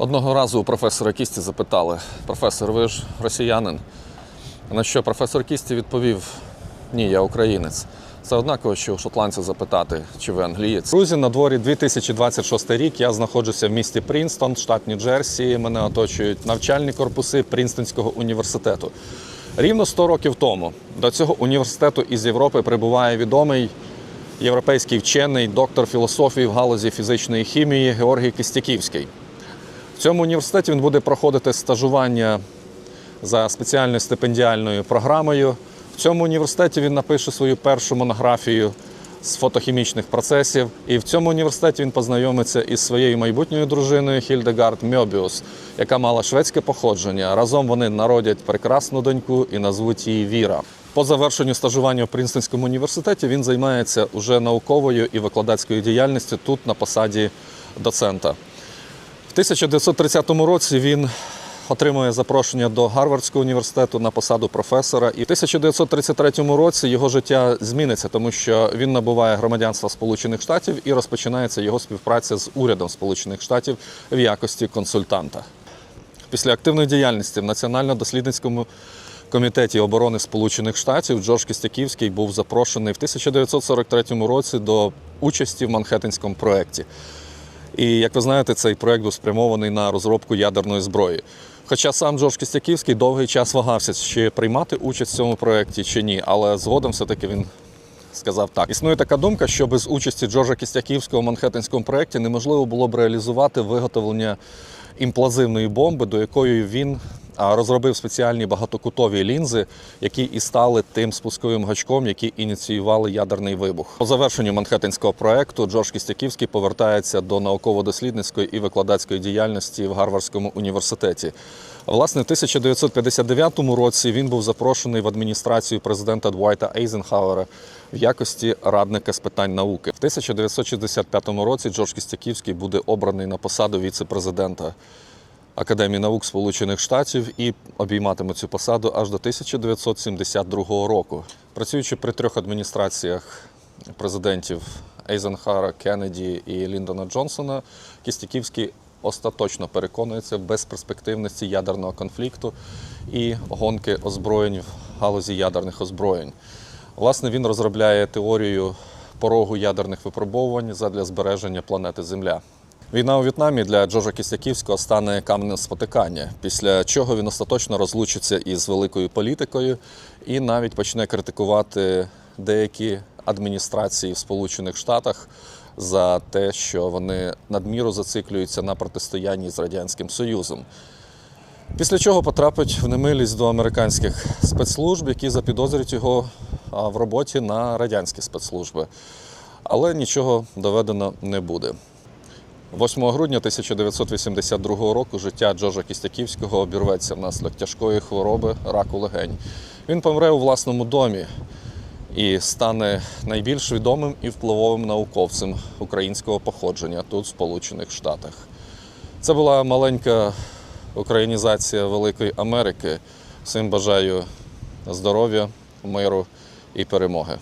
Одного разу у професора Кісті запитали: професор, ви ж росіянин? На що професор Кісті відповів: Ні, я українець. Це однаково, що у шотландця запитати, чи ви англієць. Друзі, на дворі 2026 рік. Я знаходжуся в місті Прінстон, штат Нью-Джерсі. Мене оточують навчальні корпуси Прінстонського університету. Рівно 100 років тому до цього університету із Європи прибуває відомий європейський вчений, доктор філософії в галузі фізичної хімії Георгій Кістяківський. Цьому університеті він буде проходити стажування за спеціальною стипендіальною програмою. В цьому університеті він напише свою першу монографію з фотохімічних процесів. І в цьому університеті він познайомиться із своєю майбутньою дружиною Хільдегард Мьобіус, яка мала шведське походження. Разом вони народять прекрасну доньку і назвуть її Віра. По завершенню стажування в Принстонському університеті він займається уже науковою і викладацькою діяльністю тут на посаді доцента. В 1930 році він отримує запрошення до Гарвардського університету на посаду професора. І в 1933 році його життя зміниться, тому що він набуває громадянства Сполучених Штатів і розпочинається його співпраця з урядом Сполучених Штатів в якості консультанта. Після активної діяльності в Національно-дослідницькому комітеті оборони Сполучених Штатів Джордж Кістяківський був запрошений в 1943 році до участі в Манхеттенському проєкті. І як ви знаєте, цей проект був спрямований на розробку ядерної зброї. Хоча сам Джордж Кістяківський довгий час вагався, чи приймати участь в цьому проєкті чи ні, але згодом все-таки він сказав так. Існує така думка, що без участі Джорджа Кістяківського в Манхеттенському проєкті неможливо було б реалізувати виготовлення імплазивної бомби, до якої він розробив спеціальні багатокутові лінзи, які і стали тим спусковим гачком, які ініціювали ядерний вибух. По завершенню Манхеттенського проекту Джордж Кістяківський повертається до науково-дослідницької і викладацької діяльності в Гарвардському університеті. Власне, в 1959 році він був запрошений в адміністрацію президента Двайта Ейзенхауера в якості радника з питань науки. В 1965 році Джордж Кістяківський буде обраний на посаду віце-президента Академії наук Сполучених Штатів і обійматиме цю посаду аж до 1972 року. Працюючи при трьох адміністраціях президентів Ейзенхара, Кеннеді і Ліндона Джонсона, Кістяківський остаточно переконується в безперспективності ядерного конфлікту і гонки озброєнь в галузі ядерних озброєнь. Власне, він розробляє теорію порогу ядерних випробовувань задля збереження планети Земля. Війна у В'єтнамі для Джорджа Кістяківського стане каменем спотикання, після чого він остаточно розлучиться із великою політикою і навіть почне критикувати деякі адміністрації в Сполучених Штатах за те, що вони надміру зациклюються на протистоянні з Радянським Союзом. Після чого потрапить в немилість до американських спецслужб, які запідозрюють його в роботі на радянські спецслужби. Але нічого доведено не буде. 8 грудня 1982 року життя Джорджа Кістяківського обірветься внаслідок тяжкої хвороби раку легень. Він помре у власному домі і стане найбільш відомим і впливовим науковцем українського походження тут, в Сполучених Штатах. Це була маленька українізація Великої Америки. Всім бажаю здоров'я, миру і перемоги.